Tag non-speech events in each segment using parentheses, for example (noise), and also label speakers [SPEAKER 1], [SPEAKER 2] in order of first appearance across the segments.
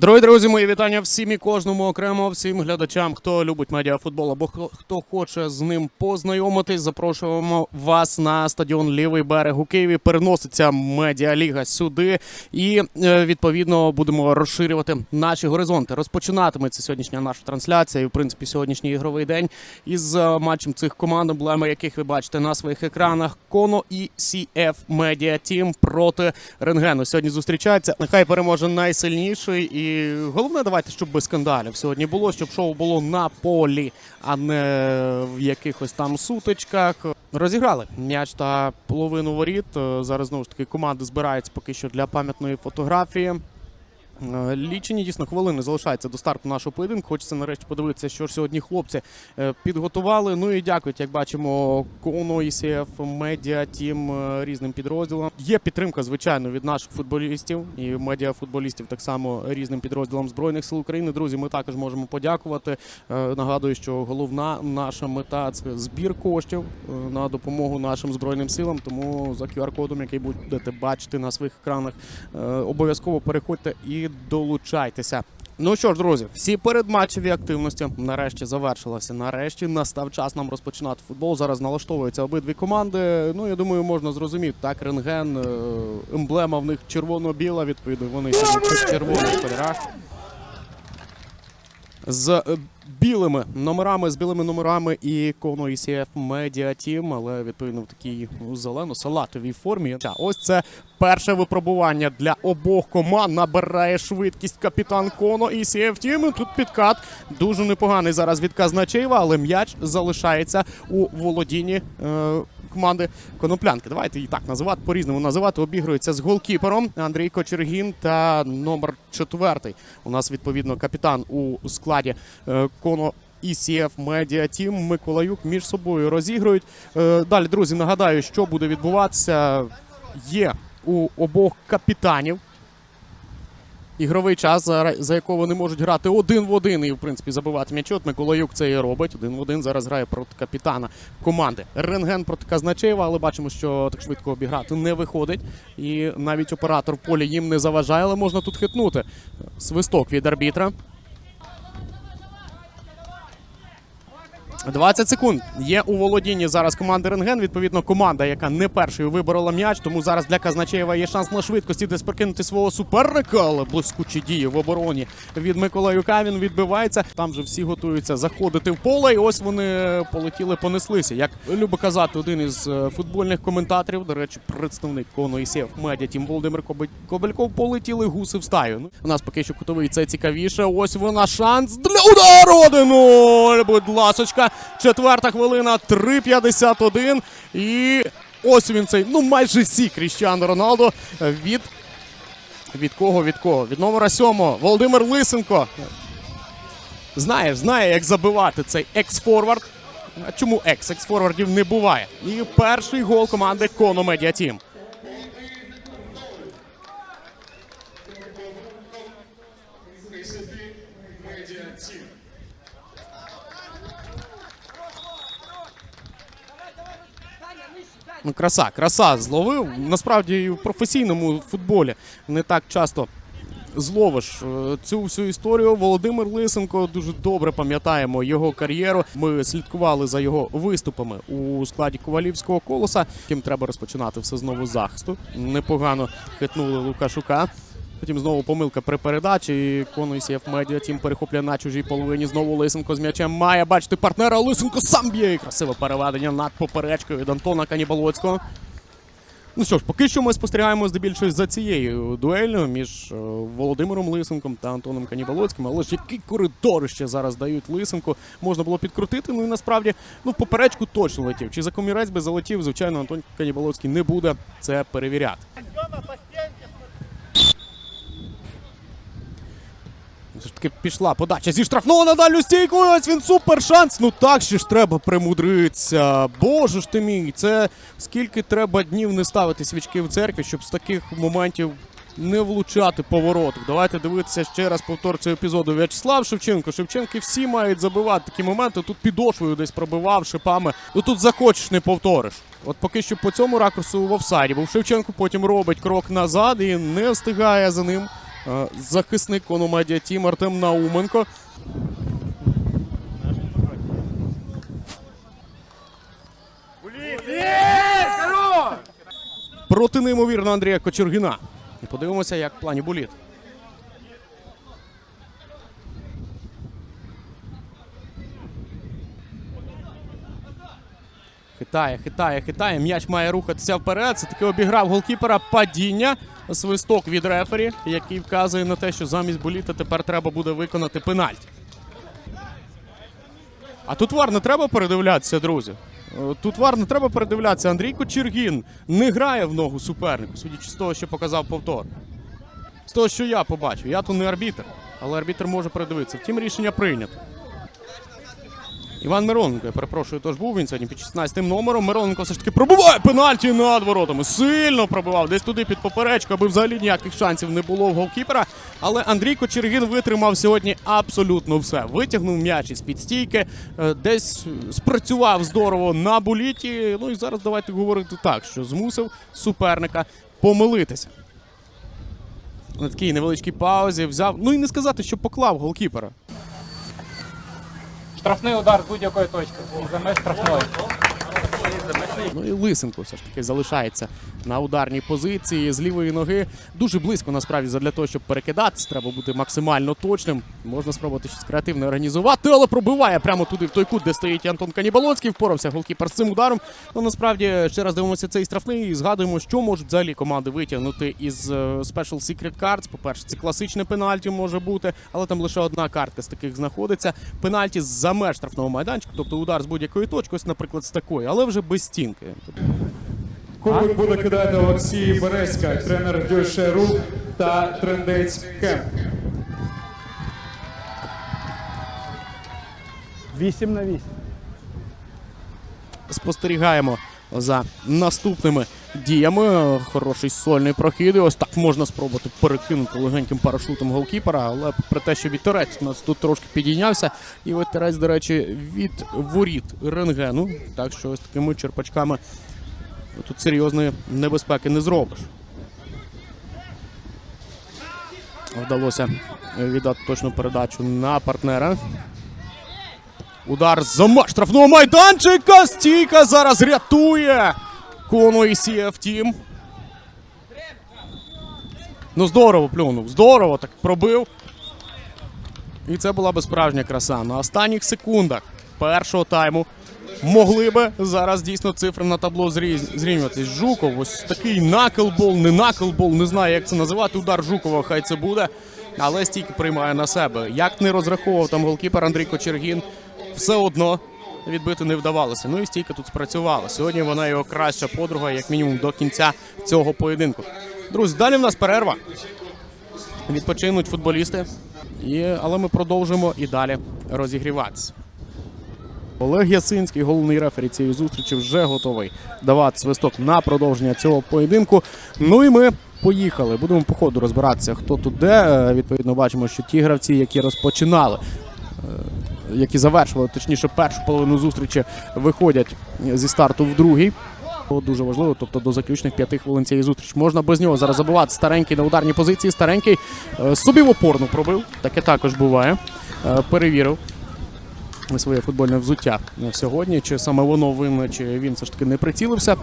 [SPEAKER 1] Дорогі друзі, мої вітання всім і кожному окремо, всім глядачам, хто любить медіафутбол або хто- хоче з ним познайомитись. Запрошуємо вас на стадіон Лівий берег у Києві. Переноситься медіаліга сюди, і е, відповідно будемо розширювати наші горизонти. Розпочинатиметься сьогоднішня наша трансляція, і в принципі сьогоднішній ігровий день із е, матчем цих команд, емблеми яких ви бачите на своїх екранах. Коно і CF Media Team проти Рентгену. Сьогодні зустрічаються. Нехай переможе найсильніший. І головне, давайте, щоб без скандалів сьогодні було, щоб шоу було на полі, а не в якихось там сутичках. Розіграли м'яч та половину воріт. Е, Зараз знову ж таки команди збираються поки що для пам'ятної фотографії. Е, Лічені дійсно хвилини залишаються до старту нашого поєдинку. Хочеться нарешті подивитися, що ж сьогодні хлопці е, підготували. Ну і дякують, як бачимо, Коно, ІСФ, медіа, тім е, різним підрозділам. Є підтримка, звичайно, від наших футболістів і медіафутболістів, так само різним підрозділам Збройних сил України. Друзі, ми також можемо подякувати. Нагадую, що головна наша мета це збір коштів на допомогу нашим збройним силам. Тому за QR-кодом, який будете бачити на своїх екранах, обов'язково переходьте і долучайтеся. Ну що ж, друзі, всі передматчеві активності нарешті завершилися. Нарешті настав час нам розпочинати футбол. Зараз налаштовуються обидві команди. Ну я думаю, можна зрозуміти. Так, рентген, е, емблема в них червоно-біла. Відповідно, вони сьогодні в червоних кольорах. З е, білими номерами, з білими номерами і Коно ECF Media Team, але відповідно в такій ну, зелено-салатовій формі. Ця, Ось це перше випробування для обох команд. Набирає швидкість капітан Коно ECF Team. Тут підкат дуже непоганий зараз від Казначеєва, але м'яч залишається у володінні. Е- Команди Коноплянки. Давайте її так називати, по-різному називати. Обігрується з голкіпером Андрій Кочергін та номер четвертий. У нас відповідно капітан у складі е, Коно. ECF Media Team Миколаюк між собою розігрують. Е, Далі, друзі, нагадаю, що буде відбуватися. Є у обох капітанів ігровий час, за, за якого вони можуть грати один в один і, в принципі, забивати м'ячі. От Миколаюк це і робить. Один в один зараз грає проти капітана команди. Рентген проти Казначеєва, але бачимо, що так швидко обіграти не виходить. І навіть оператор полі їм не заважає, але можна тут хитнути. Свисток від арбітра. 20 секунд є у володінні зараз команди Рентген. Відповідно, команда, яка не першою виборола м'яч. Тому зараз для Казначеєва є шанс на швидкості десь прокинути свого суперника, але блискучі дії в обороні від Миколаюка. Він відбивається. Там же всі готуються заходити в поле. І ось вони полетіли, понеслися. Як любить казати один із е, футбольних коментаторів, до речі, представник кону ІСФ медіа Тім Володимир Кобель- Кобельков, полетіли гуси в стаю. Ну, у нас поки що кутовий це цікавіше. Ось вона шанс для удару 1-0. Будь ласочка. Четверта хвилина, 3.51. І ось він цей, ну майже сі Кріщану Роналдо від. Від кого? Від кого? Від номера сьомого. Володимир Лисенко. Знаєш, знає, як забивати цей екс-форвард. А чому екс? Екс-форвардів не буває. І перший гол команди Коно Медіа Тім. Ну, краса, краса зловив. Насправді і в професійному футболі не так часто зловиш е, цю всю історію. Володимир Лисенко дуже добре пам'ятаємо його кар'єру. Ми слідкували за його виступами у складі ковалівського колоса. Тим треба розпочинати все знову захисту. Непогано хитнули Лукашука. Потім знову помилка при передачі. і Конуйсєв медіа тім перехоплює на чужій половині. Знову Лисенко з м'ячем має бачити партнера. Лисенко сам б'є. Красиве переведення над поперечкою від Антона Каніболоцького. Ну що ж, поки що ми спостерігаємо здебільшого за цією дуелью між е, Володимиром Лисенком та Антоном Каніболоцьким. Але ж який коридор ще зараз дають Лисенку, можна було підкрутити. Ну і насправді, ну в поперечку точно летів. Чи за комірець би залетів, звичайно, Антон Каніболоцький не буде це перевіряти. Все ж таки пішла подача зі штрафного на дальню. Ось він супер шанс. Ну так ще ж треба примудритися. Боже ж ти мій, це скільки треба днів не ставити свічки в церкві, щоб з таких моментів не влучати по воротах. Давайте дивитися ще раз повтор цього епізоду. В'ячеслав Шевченко. Шевченки всі мають забивати такі моменти. Тут підошвою десь пробивав шипами. Ну тут захочеш, не повториш. От поки що по цьому ракурсу в офсайді був Шевченко, потім робить крок назад і не встигає за ним захисник кону медіа тім Артем Науменко. Проти неймовірно Андрія Кочергіна. І подивимося, як в плані буліт. Хитає, хитає, хитає. М'яч має рухатися вперед. Це таки обіграв голкіпера падіння. Свисток від рефері, який вказує на те, що замість боліта тепер треба буде виконати пенальті. А тут вар не треба передивлятися, друзі. Е, Тут вар не треба передивлятися. Андрій Кочергін не грає в ногу супернику, судячи з того, що показав повтор. З того, що я побачив. Я тут не арбітр, але арбітр може передивитися. Втім, рішення прийнято. Іван Мироненко, я перепрошую, тож був він сьогодні під 16 номером. Мироненко все ж таки пробиває пенальті над воротами. Сильно пробивав, десь туди під поперечку, аби взагалі ніяких шансів не було в голкіпера. Але Андрій Кочергін витримав сьогодні абсолютно все. Витягнув м'яч із під стійки, е, десь спрацював здорово на боліті. Ну і зараз давайте говорити так, що змусив суперника помилитися. На такій невеличкій паузі взяв. Ну і не сказати, що поклав голкіпера.
[SPEAKER 2] Штрафний удар з будь-якої точки. І за меж штрафної.
[SPEAKER 1] Ну і Лисенко все ж таки залишається на ударній позиції з лівої ноги. Дуже близько насправді для того, щоб перекидатися. Треба бути максимально точним. Можна спробувати щось креативне організувати, але пробиває прямо туди, в той кут, де стоїть Антон Канібалоцький. Впорався голкіпер з цим ударом. Ну насправді ще раз дивимося цей штрафний і згадуємо, що можуть взагалі команди витягнути із е, Special Secret Cards. По-перше, це класичне пенальті може бути, але там лише одна картка з таких знаходиться. Пенальті за меж штрафного майданчика, тобто удар з будь-якої точки, ось, наприклад, з такої, але вже без стінки.
[SPEAKER 3] Кубок буде кидати Олексій Березька, тренер Дюше Рух та трендець Кемп.
[SPEAKER 2] 8 на 8.
[SPEAKER 1] спостерігаємо за наступними діями. Хороший сольний прохід. І ось так можна спробувати перекинути легеньким парашутом голкіпера, але при те, що вітерець у нас тут трошки підійнявся, і вітерець, до речі, від воріт рентгену. Так що ось такими черпачками тут серйозної небезпеки не зробиш. Вдалося віддати точну передачу на партнера. Удар меж штрафного майданчика. Стійка зараз рятує кону і CF Team. Ну, здорово плюнув. Здорово так пробив. І це була би справжня краса. На останніх секундах першого тайму могли би зараз дійсно цифри на табло зрівнюватись. Жуков, ось такий наклбол, не наклбол, не знаю, як це називати. Удар Жукова, хай це буде. Але стійки приймає на себе. Як не розраховував там голкіпер Андрій Кочергін, все одно відбити не вдавалося. Ну і стійка тут спрацювала. Сьогодні вона його краща подруга, як мінімум, до кінця цього поєдинку. Друзі, далі в нас перерва. Відпочинуть футболісти. І, але ми продовжимо і далі розігріватися. Олег Ясинський, головний рефері цієї зустрічі, вже готовий давати свисток на продовження цього поєдинку. Ну і ми поїхали. Будемо по ходу розбиратися, хто тут де. Е, Відповідно, бачимо, що ті гравці, які розпочинали, е, які завершували, точніше, першу половину зустрічі, виходять зі старту в другий. Дуже важливо, тобто до заключних п'яти хвилин цієї зустрічі. Можна без нього зараз забивати. Старенький на ударній позиції. Старенький е, собі в опорну пробив. Таке також буває. Е, Перевірив своє футбольне взуття сьогодні. Чи саме воно винне, чи він все ж таки не прицілився.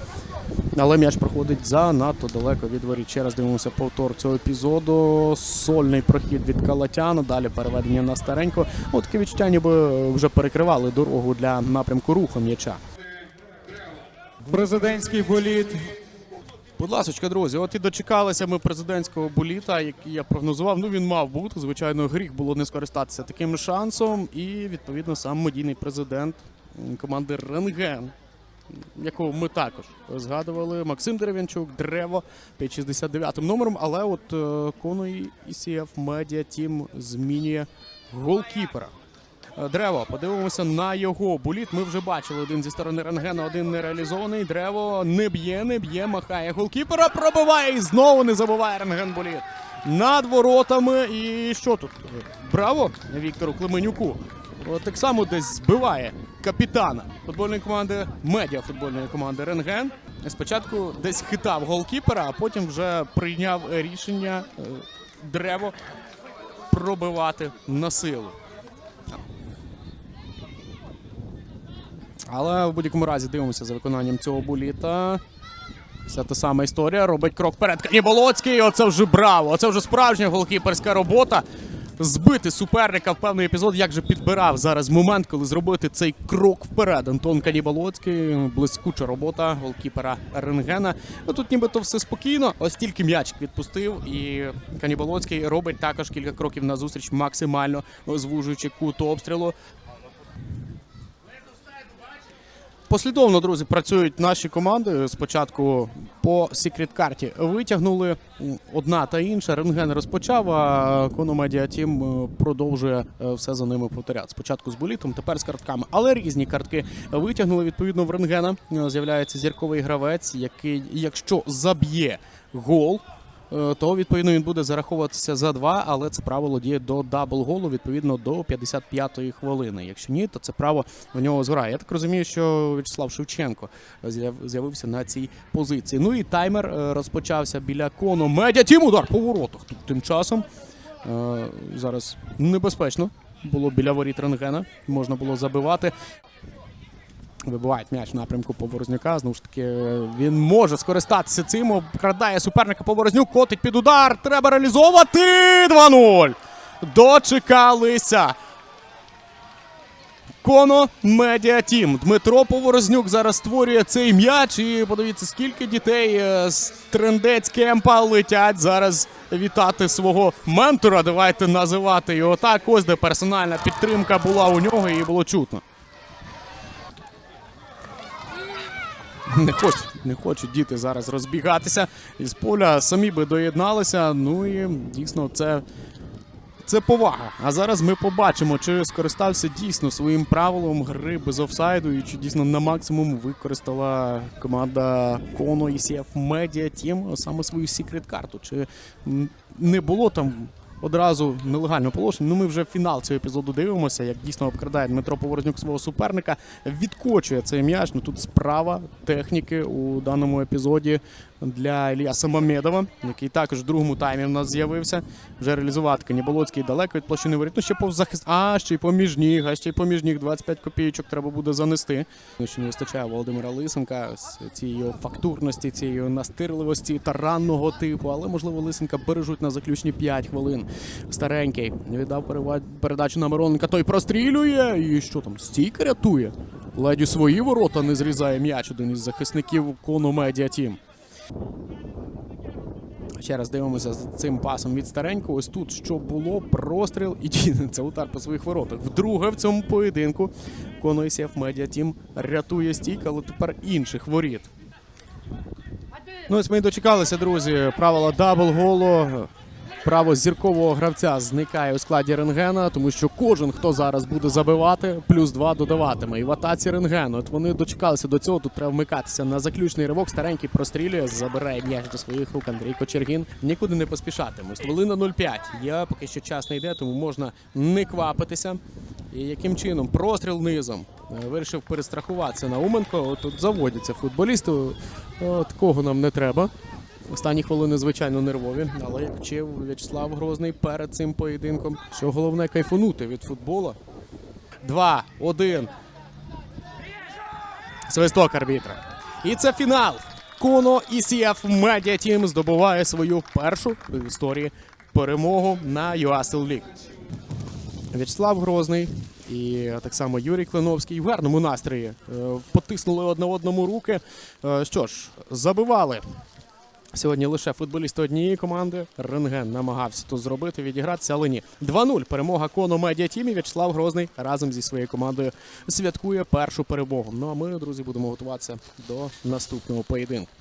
[SPEAKER 1] Але м'яч проходить занадто далеко від воріт. Ще раз дивимося повтор цього епізоду. Сольний прохід від Калатяна. Далі переведення на старенько. От таке відчуття, ніби вже перекривали дорогу для напрямку руху м'яча.
[SPEAKER 3] Президентський боліт.
[SPEAKER 1] Будь ласка, друзі, от і дочекалися ми президентського боліта, який я прогнозував. Ну він мав бути. Звичайно, гріх було не скористатися таким шансом. І відповідно сам медійний президент команди Рентген, якого ми також згадували. Максим Дерев'янчук, Древо під 69 номером. Але от е, Конуй ECF Media Team змінює голкіпера. Е, Древо, подивимося на його боліт. Ми вже бачили один зі сторони рентгена, один не реалізований. Древо не б'є, не б'є, махає голкіпера, пробиває і знову не забуває рентген боліт. Над воротами. І що тут? Браво Віктору Клеменюку. Так само десь збиває капітана футбольної команди, медіа футбольної команди Рентген. Спочатку десь хитав голкіпера, а потім вже прийняв рішення е, древо пробивати на силу. Але в будь-якому разі дивимося за виконанням цього буліта. Вся та сама історія. Робить крок вперед. Каніболоцький. Оце вже браво! Оце вже справжня голкіперська робота. Збити суперника в певний епізод. Як же підбирав зараз момент, коли зробити цей крок вперед. Антон Каніболоцький. Блискуча робота голкіпера Ренгена. Ну тут нібито все спокійно. Ось тільки м'ячик відпустив. І Каніболоцький робить також кілька кроків назустріч, максимально звужуючи кут обстрілу. Послідовно, друзі, працюють наші команди. Спочатку по секрет карті витягнули одна та інша. Рентген розпочав, а Кономедіа Тім продовжує е, все за ними повторяти. Спочатку з болітом, тепер з картками. Але різні картки витягнули. Відповідно, в рентгена е, з'являється зірковий гравець, який, якщо заб'є гол. Е, То відповідно він буде зараховуватися за два, але це правило діє до дабл голу відповідно до 55-ї хвилини. Якщо ні, то це право в нього зграє. Я так розумію, що В'ячеслав Шевченко з'явився на цій позиції. Ну і таймер е, розпочався біля кону. Медіа тім удар по воротах. Тим часом е, зараз небезпечно було біля воріт рентгена. Можна було забивати. Вибивають м'яч в напрямку Поворознюка. Знову ж таки, він може скористатися цим. Обкрадає суперника Поворознюк, котить під удар. Треба реалізовувати 2-0. Дочекалися. Коно Медіа Тім. Дмитро Поворознюк зараз створює цей м'яч. І подивіться, скільки дітей е, з трендець кемпа летять зараз вітати свого ментора. Давайте називати його так. Ось де персональна підтримка була у нього, і було чутно. Не хочуть, не хочуть діти зараз розбігатися із поля, самі би доєдналися. Ну і дійсно це, це повага. А зараз ми побачимо, чи скористався дійсно своїм правилом гри без офсайду, і чи дійсно на максимум використала команда Коно ECF Media Team саме свою секрет карту. Чи не було там одразу нелегально положення. Ну, ми вже фінал цього епізоду дивимося, як дійсно обкрадає Дмитро Поворознюк свого суперника, відкочує цей м'яч. Ну тут справа техніки у даному епізоді для Іліаса Мамедова, який також в другому таймі в нас з'явився. Вже реалізувати Каніболоцький далеко від площини воріт. Ну ще повз захист. А, ще й поміж ніг, а ще й поміж ніг 25 копійочок треба буде занести. Ну, Ще не вистачає Володимира Лисенка з цієї фактурності, цієї настирливості таранного типу. Але можливо Лисенка бережуть на заключні 5 хвилин. Старенький віддав передачу на Мироненка. Той прострілює. І що там? Стійка рятує. Ледь у свої ворота не зрізає м'яч один із захисників Коно Медіа Тім. Ще раз дивимося за цим пасом від старенького. Ось тут що було, простріл і (laughs) це удар по своїх воротах. Вдруге в цьому поєдинку Коно медіа тім рятує стійка, але тепер інших воріт. Ну ось ми дочекалися, друзі. Правила дабл голу. Право зіркового гравця зникає у складі рентгена, тому що кожен, хто зараз буде забивати, плюс два додаватиме. І в атаці рентгену. От вони дочекалися до цього. Тут треба вмикатися на заключний ривок. Старенький прострілює, забирає м'яч до своїх рук. Андрій Кочергін. Нікуди не поспішатиме. Хвилина 0,5. Я поки що час не йде, тому можна не квапитися. І яким чином простріл низом Е, вирішив перестрахуватися Науменко. От тут заводяться футболісти. Такого нам не треба. Останні хвилини, звичайно, нервові, але як вчив В'ячеслав Грозний перед цим поєдинком, що головне кайфанути від футбола. Два, один. Свисток арбітра. І це фінал. Коно ECF Media Team здобуває свою першу в історії перемогу на UASL League. В'ячеслав Грозний і так само Юрій Клиновський в гарному настрої е, потиснули одне одному руки. Е, Що ж, забивали Сьогодні лише футболісти однієї команди. Рентген намагався тут зробити, відігратися, але ні. 2-0. Перемога Коно Медіа Тімі. В'ячеслав Грозний разом зі своєю командою святкує першу перемогу. Ну а ми, друзі, будемо готуватися до наступного поєдинку.